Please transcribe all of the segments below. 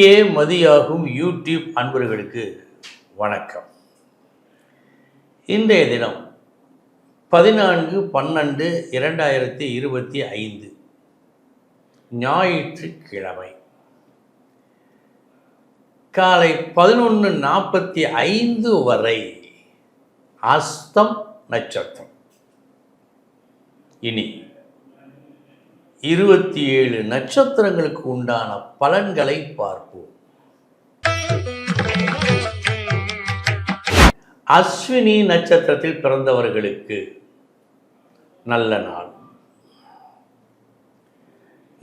விதியே மதியாகும் யூடியூப் அன்பர்களுக்கு வணக்கம். இன்றைய தினம் பதினான்கு பன்னெண்டு இரண்டாயிரத்தி இருபத்தி ஐந்து ஞாயிற்றுக்கிழமை. காலை பதினொன்று நாற்பத்தி ஐந்து வரை அஸ்தம் நட்சத்திரம். இனி இருபத்தி ஏழு நட்சத்திரங்களுக்கு உண்டான பலன்களை பார்ப்போம். அஸ்வினி நட்சத்திரத்தில் பிறந்தவர்களுக்கு நல்ல நாள்.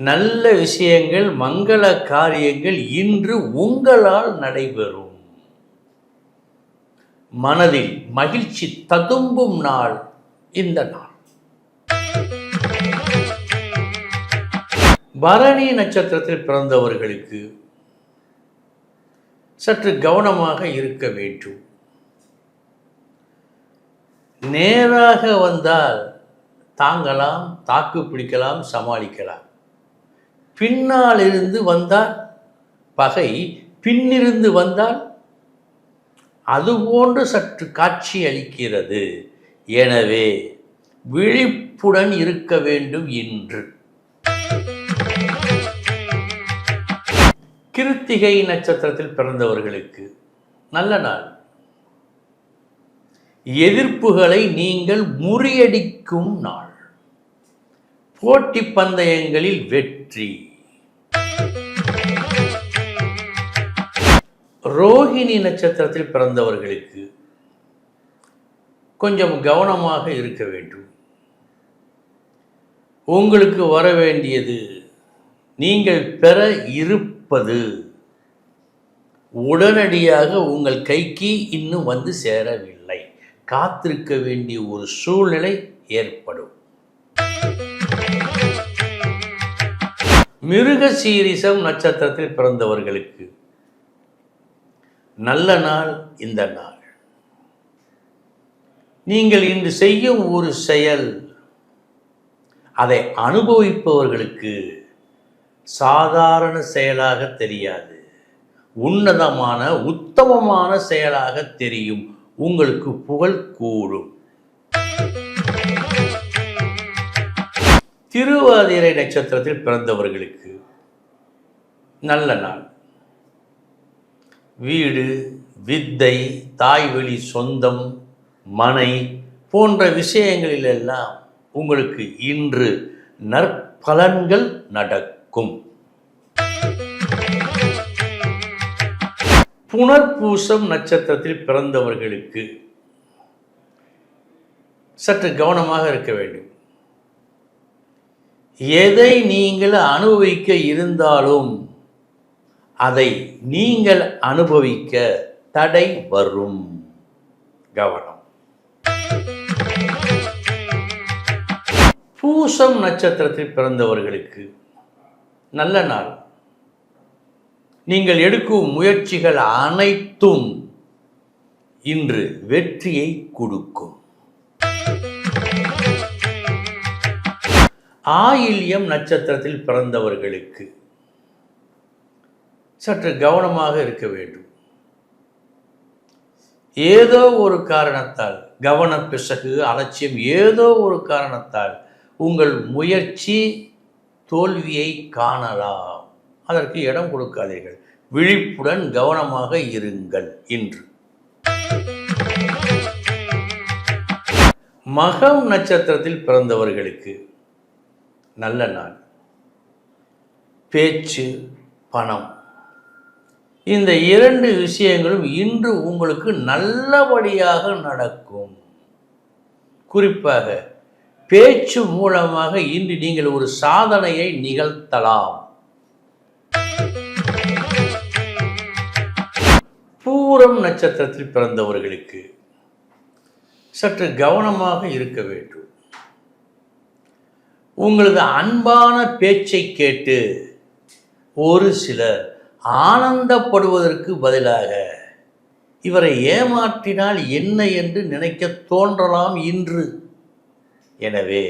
நல்ல விஷயங்கள் மங்கள காரியங்கள் இன்று உங்களால் நடைபெறும். மனதில் மகிழ்ச்சி ததும்பும் நாள் இந்த நாள். பரணி நட்சத்திரத்தில் பிறந்தவர்களுக்கு சற்று கவனமாக இருக்க வேண்டும். நேராக வந்தால் தாங்கலாம் தாக்கு பிடிக்கலாம் சமாளிக்கலாம். பின்னால் இருந்து வந்தால் பகை பின்னிருந்து வந்தால் அதுபோன்று சற்று காட்சி அளிக்கிறது. எனவே விழிப்புடன் இருக்க வேண்டும் இன்று. கிருத்திகை நட்சத்திரத்தில் பிறந்தவர்களுக்கு நல்ல நாள். எதிர்ப்புகளை நீங்கள் முறியடிக்கும் நாள். போட்டி பந்தயங்களில் வெற்றி. ரோஹிணி நட்சத்திரத்தில் பிறந்தவர்களுக்கு கொஞ்சம் கவனமாக இருக்க வேண்டும். உங்களுக்கு வர வேண்டியது நீங்கள் பெற இருப்பது உடனடியாக உங்கள் கைக்கு இன்னும் வந்து சேரவில்லை. காத்திருக்க வேண்டிய ஒரு சூழ்நிலை ஏற்படும். மிருக சீரிசம் நட்சத்திரத்தில் பிறந்தவர்களுக்கு நல்ல நாள் இந்த நாள். நீங்கள் இன்று செய்யும் ஒரு செயல் அதை அனுபவிப்பவர்களுக்கு சாதாரண செயலாக தெரியாது. உன்னதமான உத்தமமான செயலாக தெரியும். உங்களுக்கு புகழ் கூடும். திருவாதிரை நட்சத்திரத்தில் பிறந்தவர்களுக்கு நல்ல நாள். வீடு வித்தை தாய்வழி சொந்தம் மனை போன்ற விஷயங்களிலெல்லாம் உங்களுக்கு இன்று நற்பலன்கள் நடக்கும். புனர்பூசம் நட்சத்திரத்தில் பிறந்தவர்களுக்கு சற்று கவனமாக இருக்க வேண்டும். எதை நீங்கள் அனுபவிக்க இருந்தாலும் அதை நீங்கள் அனுபவிக்க தடை வரும். கவனம். பூசம் நட்சத்திரத்தில் பிறந்தவர்களுக்கு நல்ல நாள். நீங்கள் எடுக்கும் முயற்சிகள் அனைத்தும் இன்று வெற்றியை கொடுக்கும். ஆயில்யம் நட்சத்திரத்தில் பிறந்தவர்களுக்கு சற்று கவனமாக இருக்க வேண்டும். ஏதோ ஒரு காரணத்தால் கவன பிசகு அலட்சியம் ஏதோ ஒரு காரணத்தால் உங்கள் முயற்சி தோல்வியை காணலாம். அதற்கு இடம் கொடுக்காதீர்கள். விழிப்புடன் கவனமாக இருங்கள் இன்று. மகம் நட்சத்திரத்தில் பிறந்தவர்களுக்கு நல்ல நாள். பேச்சு பணம். இந்த இரண்டு விஷயங்களும் இன்று உங்களுக்கு நல்லபடியாக நடக்கும். குறிப்பாக பேச்சு மூலமாக இன்று நீங்கள் ஒரு சாதனையை நிகழ்த்தலாம். பூரம் நட்சத்திரத்தில் பிறந்தவர்களுக்கு சற்று கவனமாக இருக்க வேண்டும். உங்களது அன்பான பேச்சை கேட்டு ஒரு சிலர் ஆனந்தப்படுவதற்கு பதிலாக இவரை ஏமாற்றினால் என்ன என்று நினைக்க தோன்றலாம் இன்று. எனவே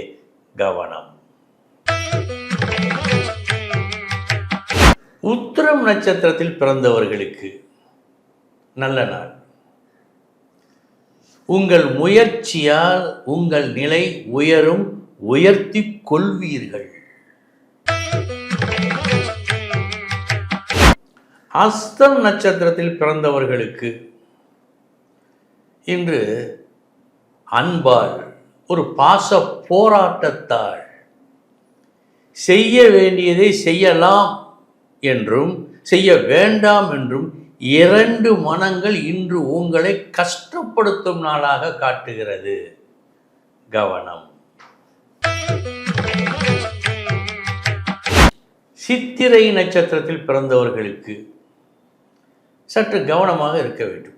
கவனம். உத்திரம் நட்சத்திரத்தில் பிறந்தவர்களுக்கு நல்ல நாள். உங்கள் முயற்சியால் உங்கள் நிலை உயரும் உயர்த்தி கொள்வீர்கள். அஸ்தம் நட்சத்திரத்தில் பிறந்தவர்களுக்கு இன்று அன்பால் ஒரு பாச போராட்டத்தால் செய்ய வேண்டியதை செய்யலாம் என்றும் செய்ய வேண்டாம் என்றும் இரண்டு மனங்கள் இன்று உங்களை கஷ்டப்படுத்தும் நாளாக காட்டுகிறது. கவனம். சித்திரை நட்சத்திரத்தில் பிறந்தவர்களுக்கு சற்று கவனமாக இருக்க வேண்டும்.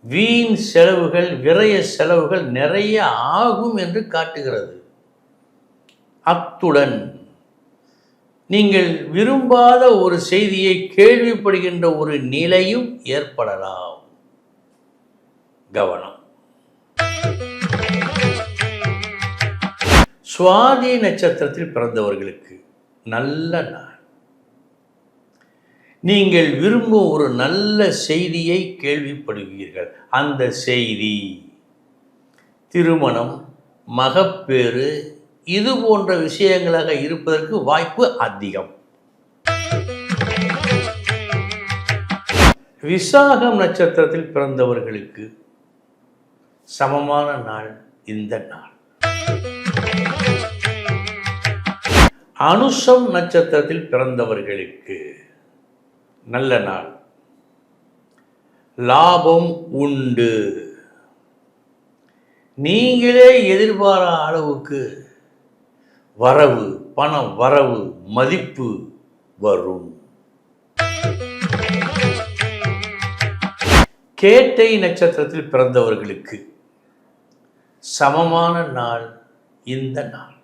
வீண் செலவுகள் விரய செலவுகள் நிறைய ஆகும் என்று காட்டுகிறது. அத்துடன் நீங்கள் விரும்பாத ஒரு செய்தியை கேள்விப்படுகின்ற ஒரு நிலையும் ஏற்படலாம். கவனம். சுவாதி நட்சத்திரத்தில் பிறந்தவர்களுக்கு நல்ல நாள். நீங்கள் விரும்பும் ஒரு நல்ல செய்தியை கேள்விப்படுவீர்கள். அந்த செய்தி திருமணம் மகப்பேறு இது போன்ற விஷயங்களாக இருப்பதற்கு வாய்ப்பு அதிகம். விசாகம் நட்சத்திரத்தில் பிறந்தவர்களுக்கு சமமான நாள் இந்த நாள். அனுஷம் நட்சத்திரத்தில் பிறந்தவர்களுக்கு நல்ல நாள். லாபம் உண்டு. நீங்களே எதிர்பாரா அளவுக்கு வரவு பணம் வரவு மதிப்பு வரும். கேட்டை நட்சத்திரத்தில் பிறந்தவர்களுக்கு சமமான நாள் இந்த நாள்.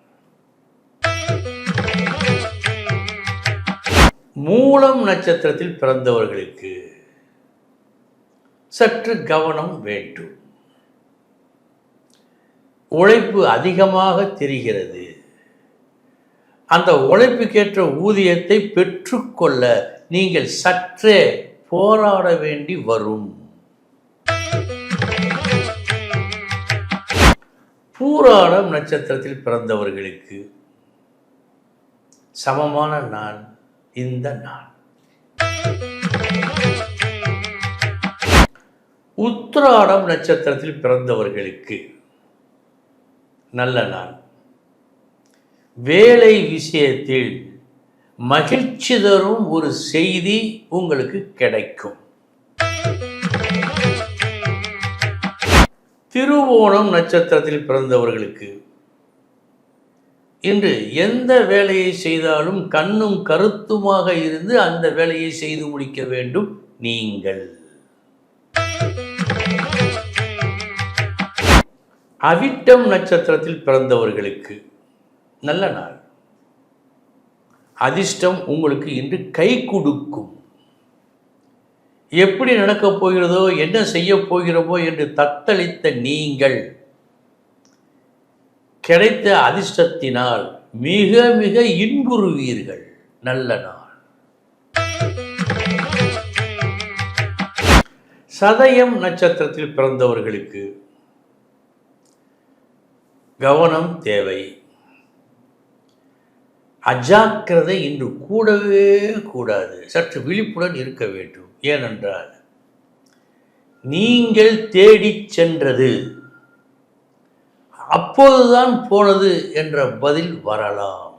மூலம் நட்சத்திரத்தில் பிறந்தவர்களுக்கு சற்று கவனம் வேண்டும். உழைப்பு அதிகமாக தெரிகிறது. அந்த உழைப்புக்கேற்ற ஊதியத்தை பெற்றுக்கொள்ள நீங்கள் சற்றே போராட வேண்டி வரும். பூராடம் நட்சத்திரத்தில் பிறந்தவர்களுக்கு சமமான நான் இந்த நாள். உத்திராடம் நட்சத்திரத்தில் பிறந்தவர்களுக்கு நல்ல நாள். வேலை விஷயத்தில் மகிழ்ச்சி தரும் ஒரு செய்தி உங்களுக்கு கிடைக்கும். திருவோணம் நட்சத்திரத்தில் பிறந்தவர்களுக்கு இன்று எந்த வேலையை செய்தாலும் கண்ணும் கருத்துமாக இருந்து அந்த வேலையை செய்து முடிக்க வேண்டும் நீங்கள். அவிட்டம் நட்சத்திரத்தில் பிறந்தவர்களுக்கு நல்ல நாள். அதிர்ஷ்டம் உங்களுக்கு இன்று கை கொடுக்கும். எப்படி நடக்கப் போகிறதோ என்ன செய்ய போகிறோமோ என்று தத்தளித்த நீங்கள். கிடைத்த அதிர்ஷ்டத்தினால் மிக மிக இன்புறுவீர்கள். நல்ல நாள். சதயம் நட்சத்திரத்தில் பிறந்தவர்களுக்கு கவனம் தேவை. அஜாக்கிரதை இன்று கூடவே கூடாது. சற்று விழிப்புடன் இருக்க வேண்டும். ஏனென்றால் நீங்கள் தேடிச் சென்றது அப்போதுதான் போனது என்ற பதில் வரலாம்.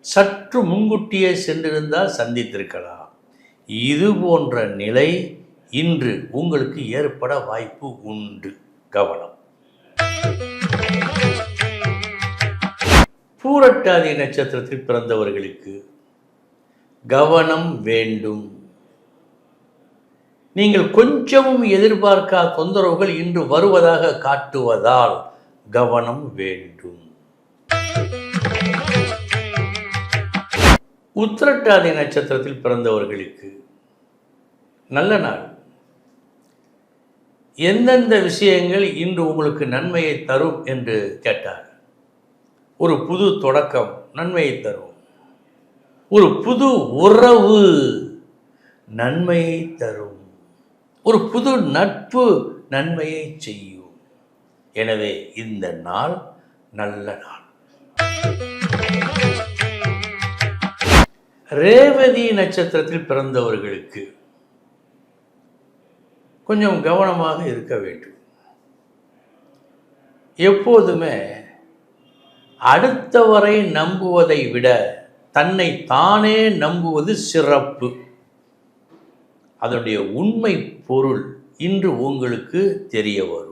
சற்று முன்கூட்டியே சென்றிருந்தால் சந்தித்திருக்கலாம். இது போன்ற நிலை இன்று உங்களுக்கு ஏற்பட வாய்ப்பு உண்டு. கவனம். பூரட்டாதி நட்சத்திரத்தில் பிறந்தவர்களுக்கு கவனம் வேண்டும். நீங்கள் கொஞ்சமும் எதிர்பார்க்காத தொந்தரவுகள் இன்று வருவதாக காட்டுவதால் கவனம் வேண்டும். உத்திரட்டாதி நட்சத்திரத்தில் பிறந்தவர்களுக்கு நல்ல நாள். எந்தெந்த விஷயங்கள் இன்று உங்களுக்கு நன்மையை தரும் என்று கேட்டார். ஒரு புது தொடக்கம் நன்மையை தரும். ஒரு புது உறவு நன்மையை தரும். ஒரு புது நட்பு நன்மையை செய்யும். எனவே இந்த நாள் நல்ல நாள். ரேவதி நட்சத்திரத்தில் பிறந்தவர்களுக்கு கொஞ்சம் கவனமாக இருக்க வேண்டும். எப்போதுமே அடுத்தவரை நம்புவதை விட தன்னை தானே நம்புவது சிறப்பு. அதனுடைய உண்மை பொருள் இன்று உங்களுக்கு தெரிய வரும்.